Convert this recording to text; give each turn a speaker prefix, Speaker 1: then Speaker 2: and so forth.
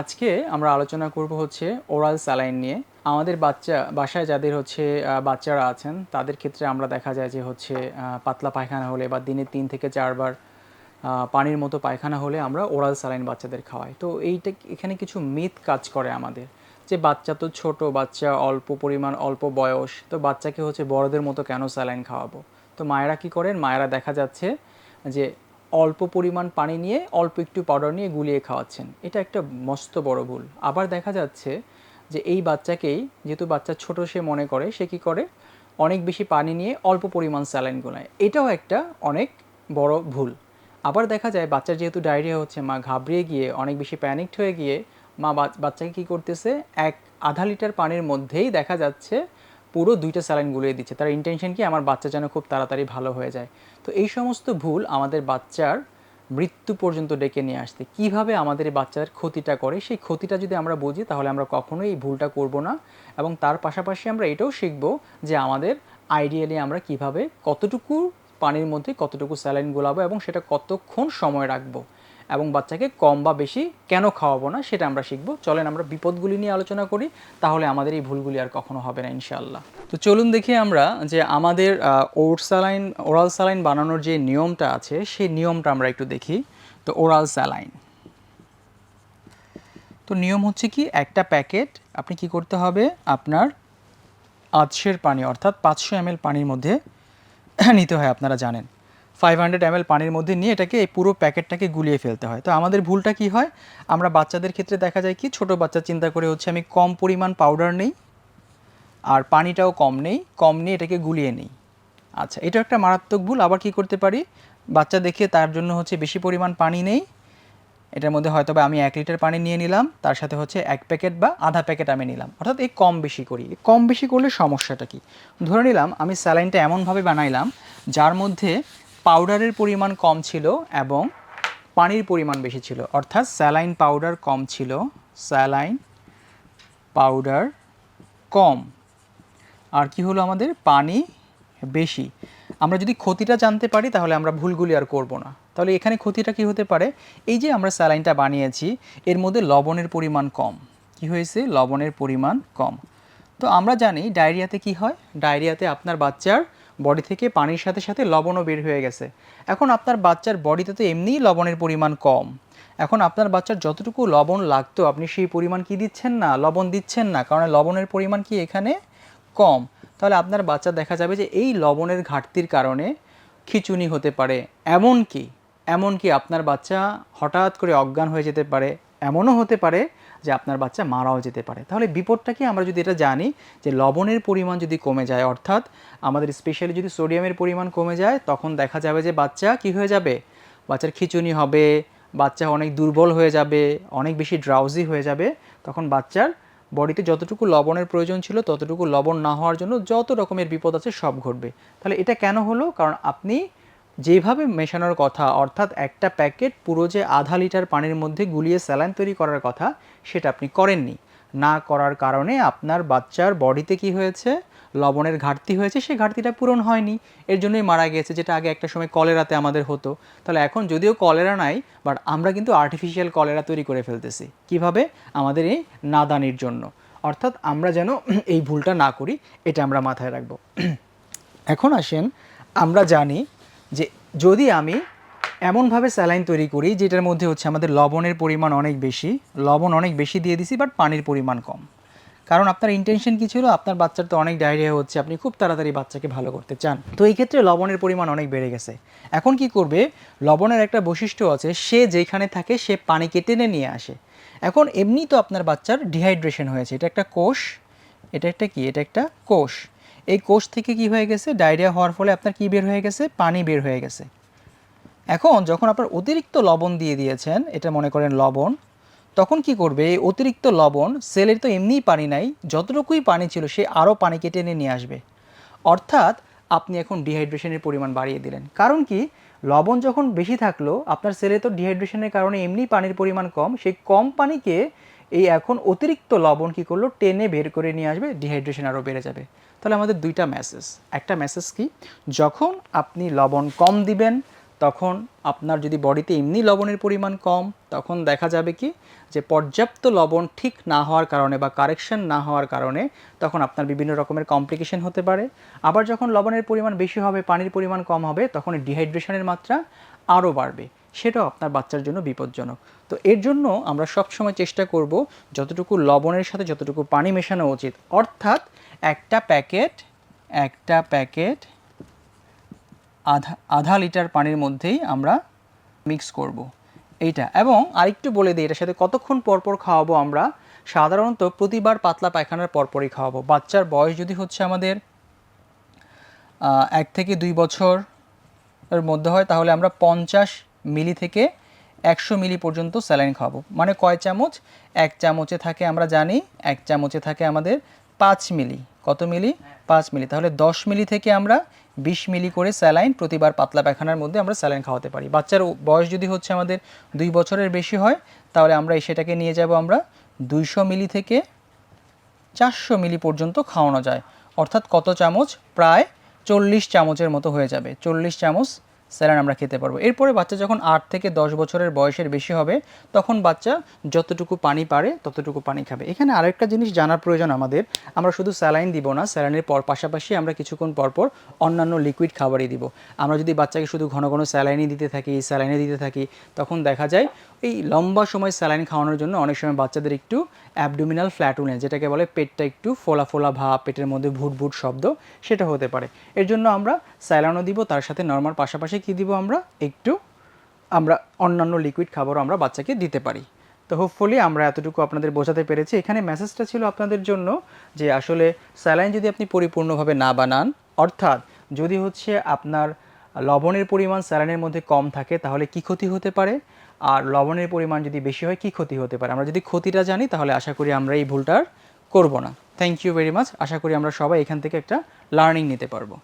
Speaker 1: আজকে আমরা আলোচনা করব হচ্ছে ওরাল স্যালাইন নিয়ে। আমাদের বাচ্চা, বাসায় যাদের হচ্ছে বাচ্চারা আছেন, তাদের ক্ষেত্রে আমরা দেখা যায় যে হচ্ছে পাতলা পায়খানা হলে বা দিনে তিন থেকে চারবার পানির মতো পায়খানা হলে আমরা ওরাল স্যালাইন বাচ্চাদের খাওয়াই। তো এইটা এখানে কিছু মিথ কাজ করে আমাদের যে বাচ্চা তো ছোট, বাচ্চা অল্প পরিমাণ, অল্প বয়স, তো বাচ্চাকে হচ্ছে বড়দের মতো কেন স্যালাইন খাওয়াবো? তো মায়েরা কি করেন? মায়েরা দেখা যাচ্ছে যে অল্প পরিমাণ পানি নিয়ে, অল্প একটু পাউডার নিয়ে গুলিয়ে খাওয়াচ্ছেন। এটা একটা মস্ত বড় ভুল। আবার দেখা যাচ্ছে যে এই বাচ্চাকেই, যেহেতু বাচ্চা ছোট সে মনে করে, সে কি করে? অনেক বেশি পানি নিয়ে অল্প পরিমাণ স্যালাইন গোলায় এটাও একটা অনেক বড় ভুল। আবার দেখা যায় বাচ্চার যেহেতু ডায়রিয়া হচ্ছে, মা ঘাবড়িয়ে গিয়ে, অনেক বেশি প্যানিকড হয়ে গিয়ে, মা বাচ- বাচ্চাকে কী করতেছে? এক আধা লিটার পানির মধ্যেই দেখা যাচ্ছে পুরো দুইটা স্যালাইন গুলিয়ে দিচ্ছে। তার ইন্টেনশন কি? আমার বাচ্চা যেন খুব তাড়াতাড়ি ভালো হয়ে যায়। তো এই সমস্ত ভুল আমাদের বাচ্চার মৃত্যু পর্যন্ত ডেকে নিয়ে আসতে। কীভাবে আমাদের বাচ্চার ক্ষতিটা করে? সেই ক্ষতিটা যদি আমরা বুঝি, তাহলে আমরা কখনোই এই ভুলটা করব না। এবং তার পাশাপাশি আমরা এটাও শিখব যে আমাদের আইডিয়ালি আমরা কীভাবে কতটুকু পানির মধ্যে কতটুকু স্যালাইন গোলাবো এবং সেটা কতক্ষণ সময় রাখব। এবং বাচ্চাকে কম বা বেশি কেন খাওয়াবো না সেটা আমরা শিখব। চলেন আমরা বিপদগুলি নিয়ে আলোচনা করি, তাহলে আমাদের এই ভুলগুলি আর কখনো হবে না ইনশাআল্লাহ। তো চলুন দেখি আমরা যে আমাদের ওট স্যালাইন ওরাল স্যালাইন বানানোর যে নিয়মটা আছে, সেই নিয়মটা আমরা একটু দেখি। তো ওরাল স্যালাইন তো নিয়ম হচ্ছে কি, একটা প্যাকেট আপনি কি করতে হবে, আপনার আদশের পানি অর্থাৎ পাঁচশো এম পানির মধ্যে নিতে হয়, আপনারা জানেন। ফাইভ হান্ড্রেড এম পানির মধ্যে নিয়ে এটাকে এই পুরো প্যাকেটটাকে গুলিয়ে ফেলতে হয়। তো আমাদের ভুলটা কি হয়? আমরা বাচ্চাদের ক্ষেত্রে দেখা যায় কি, ছোট বাচ্চা চিন্তা করে হচ্ছে আমি কম পরিমাণ পাউডার নেই আর পানিটাও কম নেই, কম নিয়ে এটাকে গুলিয়ে নেই। আচ্ছা এটা একটা মারাত্মক ভুল। আবার কি করতে পারি? বাচ্চা দেখে তার জন্য হচ্ছে বেশি পরিমাণ পানি নেই। এটার মধ্যে হয়তো বা আমি এক লিটার পানি নিয়ে নিলাম, তার সাথে হচ্ছে এক প্যাকেট বা আধা প্যাকেট আমি নিলাম। অর্থাৎ এই কম বেশি করি। কম বেশি করলে সমস্যাটা কি? ধরে নিলাম, আমি স্যালাইনটা এমনভাবে বানাইলাম, যার মধ্যে পাউডারের পরিমাণ কম ছিল এবং পানির পরিমাণ বেশি ছিল। অর্থাৎ স্যালাইন পাউডার কম ছিল স্যালাইন পাউডার কম। আর কি হলো আমাদের? পানি বেশি। আমরা যদি ক্ষতিটা জানতে পারি, তাহলে আমরা ভুলগুলি আর করব না। তাহলে এখানে ক্ষতিটা কি হতে পারে? এই যে আমরা স্যালাইনটা বানিয়েছি, এর মধ্যে লবণের পরিমাণ কম। কি হয়েছে? লবণের পরিমাণ কম। তো আমরা জানি, ডায়রিয়াতে কি হয়? ডায়রিয়াতে আপনার বাচ্চার বডি থেকে পানির সাথে সাথে লবণও বের হয়ে গেছে। এখন আপনার বাচ্চার বডিতে তো এমনিই লবণের পরিমাণ কম। এখন আপনার বাচ্চার যতটুকু লবণ লাগতো, আপনি সেই পরিমাণ কি দিচ্ছেন না? লবণ দিচ্ছেন না, কারণ লবণের পরিমাণ কি এখানে কম। তাহলে আপনার বাচ্চা দেখা যাবে যে এই লবণের ঘাটতির কারণে খিচুনি হতে পারে। এমনকি এমনকি আপনার বাচ্চা হঠাৎ করে অজ্ঞান হয়ে যেতে পারে। এমনও হতে পারে যে আপনার বাচ্চা মারাও যেতে পারে। তাহলে বিপদটা কি? আমরা যদি এটা জানি যে লবণের পরিমাণ যদি কমে যায়, অর্থাৎ আমাদের স্পেশালি যদি সোডিয়ামের পরিমাণ কমে যায়, তখন দেখা যাবে যে বাচ্চা কি হয়ে যাবে? বাচ্চার খিচুনি হবে, বাচ্চা অনেক দুর্বল হয়ে যাবে, অনেক বেশি ড্রাউজি হয়ে যাবে। তখন বাচ্চার বডিতে যতটুকু লবণের প্রয়োজন ছিল, ততটুকু লবণ না হওয়ার জন্য যত রকমের বিপদ আছে সব ঘটবে। তাহলে এটা কেন হলো? কারণ আপনি যেভাবে মেশানোর কথা, অর্থাৎ একটা প্যাকেট পুরো যে আধা লিটার পানির মধ্যে গুলিয়ে স্যালাইন তৈরি করার কথা, সেটা আপনি করেননি। না করার কারণে আপনার বাচ্চার বডিতে কি হয়েছে? লবণের ঘাটতি হয়েছে সেই ঘাটতিটা পূরণ হয়নি। এর জন্যই মারা গেছে যেটা আগে একটা সময় কলেরাতে আমাদের হতো। তাহলে এখন যদিও কলেরা নাই, বাট আমরা কিন্তু আর্টিফিশিয়াল কলেরা তৈরি করে ফেলতেছি। কীভাবে? আমাদের এই নাদানির জন্য। অর্থাৎ আমরা যেন এই ভুলটা না করি, এটা আমরা মাথায় রাখব। এখন আসেন, আমরা জানি যে যদি আমি এমনভাবে স্যালাইন তৈরি করি, যেটার মধ্যে হচ্ছে আমাদের লবণের পরিমাণ অনেক বেশি, লবণ অনেক বেশি দিয়ে দিছি বাট পানির পরিমাণ কম। কারণ আপনার ইন্টেনশন কী ছিল? আপনার বাচ্চার তো অনেক ডায়রিয়া হচ্ছে, আপনি খুব তাড়াতাড়ি বাচ্চাকে ভালো করতে চান। তো এই ক্ষেত্রে লবণের পরিমাণ অনেক বেড়ে গেছে। এখন কি করবে? লবণের একটা বৈশিষ্ট্য আছে, সে যেখানে থাকে, সে পানিকে টেনে নিয়ে আসে। এখন এমনি তো আপনার বাচ্চার ডিহাইড্রেশন হয়েছে। এটা একটা কোষ, এটা একটা কি? এটা একটা কোষ। এই কোষ থেকে কি হয়ে গেছে? ডায়রিয়া হওয়ার ফলে আপনার কি বের হয়ে গেছে? পানি বের হয়ে গেছে। এখন যখন আপনার অতিরিক্ত লবণ দিয়ে দিয়েছেন, এটা মনে করেন লবণ, তখন কি করবে? এই অতিরিক্ত লবণ সেলের তো এমনিই পানি নাই, যতটুকুই পানি ছিল সে আরও পানিকে টেনে নিয়ে আসবে। অর্থাৎ আপনি এখন ডিহাইড্রেশনের পরিমাণ বাড়িয়ে দিলেন। কারণ কি? লবণ যখন বেশি থাকল, আপনার সেলে তো ডিহাইড্রেশনের কারণে এমনি পানির পরিমাণ কম সেই কম পানিকে এই এখন অতিরিক্ত লবণ কি করল? টেনে বের করে নিয়ে আসবে ডিহাইড্রেশন আরও বেড়ে যাবে। তাহলে আমাদের দুইটা মেসেজ একটা মেসেজ কি? যখন আপনি লবণ কম দিবেন, তখন আপনার যদি বডিতে এমনি লবণের পরিমাণ কম, তখন দেখা যাবে কি? যে পর্যাপ্ত লবণ ঠিক না হওয়ার কারণে বা কারেকশন না হওয়ার কারণে তখন আপনার বিভিন্ন রকমের কমপ্লিকেশন হতে পারে। আবার যখন লবণের পরিমাণ বেশি হবে, পানির পরিমাণ কম হবে, তখন ডিহাইড্রেশনের মাত্রা আরও বাড়বে। সেটাও আপনার বাচ্চার জন্য বিপজ্জনক। তো এর জন্য আমরা সবসময় চেষ্টা করব যতটুকু লবণের সাথে যতটুকু পানি মেশানো উচিত। অর্থাৎ একটা প্যাকেট একটা প্যাকেট আধা আধা লিটার পানির মধ্যেই আমরা মিক্স করব। এইটা। এবং আরেকটু বলে দিই, এটার সাথে কতক্ষণ পরপর খাওয়াবো আমরা? সাধারণত প্রতিবার পাতলা পায়খানার পরপরই খাওয়াবো। বাচ্চার বয়স যদি হচ্ছে আমাদের এক থেকে দুই বছর এর মধ্যে হয়, তাহলে আমরা পঞ্চাশ মিলি থেকে একশো মিলি পর্যন্ত স্যালাইন খাওয়াবো। মানে কয় চামচ? এক চামচে থাকে, আমরা জানি, এক চামচে থাকে আমাদের পাঁচ মিলি। কত মিলি? পাঁচ মিলি। তাহলে দশ মিলি থেকে আমরা বিশ মিলি করে স্যালাইন প্রতিবার পাতলা পায়খানার মধ্যে আমরা স্যালাইন খাওয়াতে পারি। বাচ্চার বয়স যদি হচ্ছে আমাদের দুই বছরের বেশি হয়, তাহলে আমরা সেটাকে নিয়ে যাব আমরা দুইশো মিলি থেকে চারশো মিলি পর্যন্ত খাওয়ানো যায়। অর্থাৎ কত চামচ? প্রায় চল্লিশ চামচের মতো হয়ে যাবে। চল্লিশ চামচ স্যালাড আমরা খেতে পারব। এরপরে বাচ্চা যখন আট থেকে দশ বছরের বয়সের বেশি হবে, তখন বাচ্চা যতটুকু পানি পারে ততটুকু পানি খাবে। এখানে আরেকটা জিনিস জানার প্রয়োজন আমাদের। আমরা শুধু স্যালাইন দিব না, স্যালাইনের পর পাশাপাশি আমরা কিছুক্ষণ পরপর অন্যান্য লিকুইড খাবারই দিব। আমরা যদি বাচ্চাকে শুধু ঘন ঘন স্যালাইনই দিতে থাকি স্যালাইনে দিতে থাকি, তখন দেখা যায় এই লম্বা সময় স্যালাইন খাওয়ানোর জন্য অনেক সময় বাচ্চাদের একটু অ্যাবডোমিনাল ফ্ল্যাটুনেস যেটাকে বলে পেটটা একটু ফোলা ফোলা ভাব, পেটের মধ্যে ভুট ভুট শব্দ, সেটা হতে পারে। এর জন্য আমরা স্যালাইনও দিব, তার সাথে নর্মাল পাশাপাশি কী দিব আমরা? একটু আমরা অন্যান্য লিকুইড খাবারও আমরা বাচ্চাকে দিতে পারি। তো হোপফুলি আমরা এতটুকু আপনাদের বোঝাতে পেরেছি। এখানে মেসেজটা ছিল আপনাদের জন্য যে আসলে স্যালাইন যদি আপনি পরিপূর্ণভাবে না বানান, অর্থাৎ যদি হচ্ছে আপনার লবণের পরিমাণ স্যালাইনের মধ্যে কম থাকে, তাহলে কি ক্ষতি হতে পারে? আর লবণের পরিমাণ যদি বেশি হয়, কি ক্ষতি হতে পারে? আমরা যদি ক্ষতিটা জানি, তাহলে আশা করি আমরা এই ভুলটা আর করব না। থ্যাংক ইউ ভেরি মাচ আশা করি আমরা সবাই এখান থেকে একটা লার্নিং নিতে পারব।